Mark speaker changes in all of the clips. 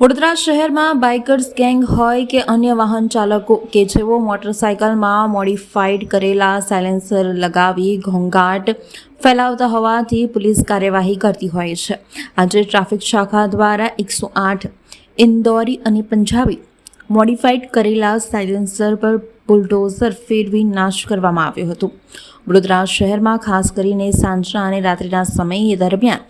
Speaker 1: વડોદરા શહેરમાં bikers gang હોય કે અન્ય વાહન ચાલકો કે જેઓ મોટરસાયકલમાં મોડિફાઈડ કરેલા સાયલેન્સર લગાવી ઘોંઘાટ ફેલાવતા હોવાથી પોલીસ કાર્યવાહી કરતી હોય છે. આજે ટ્રાફિક શાખા દ્વારા એકસો આઠ ઇન્દોરી અને પંજાબી મોડિફાઈડ કરેલા સાયલેન્સર પર બુલડોઝર ફેરવી નાશ કરવામાં આવ્યો હતો. વડોદરા શહેરમાં ખાસ કરીને સાંજના અને રાત્રિના સમયે દરમિયાન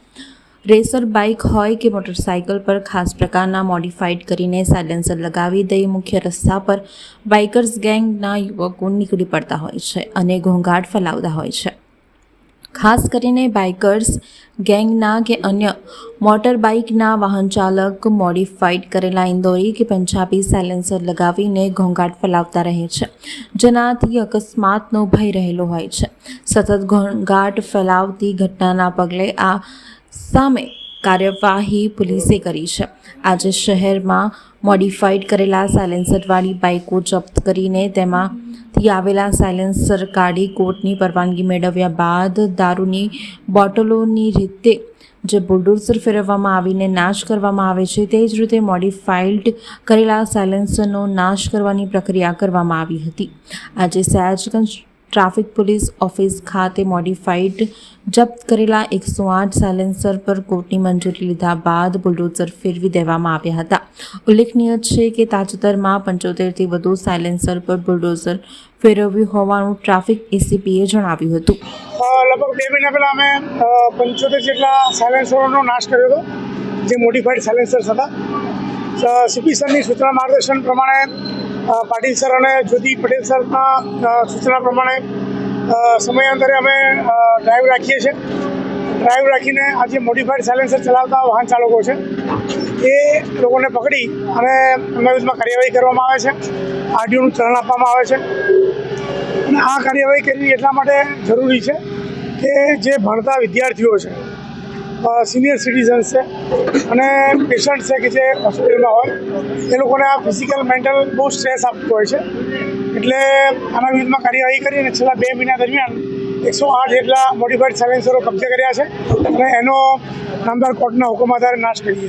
Speaker 1: રેસર બાઇક હોય કે મોટરસાઇકલ પર ખાસ પ્રકારના મોડિફાઈડ કરીને સાયલેન્સર લગાવી દઈ મુખ્ય રસ્તા પર બાઇકર્સ ગેંગના યુવકો નીકળી પડતા હોય છે અને ઘોંઘાટ ફેલાવતા હોય છે. ખાસ કરીને બાઇકર્સ ગેંગના કે અન્ય મોટર બાઇકના વાહન ચાલક મોડિફાઈડ કરેલા ઇન્દોરી કે પંજાબી સાયલેન્સર લગાવીને ઘોંઘાટ ફેલાવતા રહે છે, જેનાથી અકસ્માતનો ભય રહેલો હોય છે. સતત ઘોંઘાટ ફેલાવતી ઘટનાના પગલે આ સામે કાર્યવાહી પોલીસે કરી છે. આજે શહેરમાં મોડિફાઈડ કરેલા સાયલેન્સરવાળી બાઇકો જપ્ત કરીને તેમાંથી આવેલા સાયલેન્સર કાઢી કોર્ટની પરવાનગી મેળવ્યા બાદ દારૂની બોટલોની રીતે જે બુલડોઝર ફેરવવામાં આવીને નાશ કરવામાં આવે છે, તે જ રીતે મોડિફાઈડ કરેલા સાયલેન્સરનો નાશ કરવાની પ્રક્રિયા કરવામાં આવી હતી. આજે સયાજગંજ ટ્રાફિક પોલીસ ઓફિસ ખાતે મોડિફાઈડ જપ્ત કરેલા એકસો આઠ સાયલેન્સર પર કોર્ટની મંજૂરી લીધા બાદ બુલડોઝર ફેરવી દેવામાં આવ્યા હતા. ઉલ્લેખનીય છે કે તાજેતરમાં પંચોતેરથી વધુ સાયલેન્સર પર બુલડોઝર ફેરવ્યું હોવાનું ટ્રાફિક એસીપીએ જણાવ્યું હતું.
Speaker 2: લગભગ બે મહિના પહેલાં અમે પંચોતેર જેટલા સાયલેન્સરોનો નાશ કર્યો હતો, જે મોડિફાઈડ સાયલેન્સર્સ હતા. સીપી સરની સૂચના માર્ગદર્શન પ્રમાણે પાટીલ સર અને જ્યોતિ પટેલ સરના સૂચના પ્રમાણે સમયાંતરે અમે ડ્રાઈવ રાખીએ છીએ. ડ્રાઈવ રાખીને આ જે મોડિફાઈડ સાયલેન્સર ચલાવતા વાહન ચાલકો છે. એ લોકોને પકડી અને એમના વિરુદ્ધમાં કાર્યવાહી કરવામાં આવે છે. આરટીઓનું ચલણ આપવામાં આવે છે. અને આ કાર્યવાહી કરવી એટલા માટે જરૂરી છે કે જે ભણતા વિદ્યાર્થીઓ છે સિનિયર સિટીઝન્સ છે અને પેશન્ટ છે કે જે હોસ્પિટલમાં હોય, એ લોકોને આ ફિઝિકલ મેન્ટલ બહુ સ્ટ્રેસ આપતો હોય છે. એટલે આના વિરુદ્ધમાં કાર્યવાહી કરી અને છેલ્લા બે મહિના દરમિયાન એકસો આઠ જેટલા મોડિફાઈડ સાયલેન્સરો કબજે કર્યા છે અને એનો નામદાર કોર્ટના હુકમ આધારે નાશ કરીએ છીએ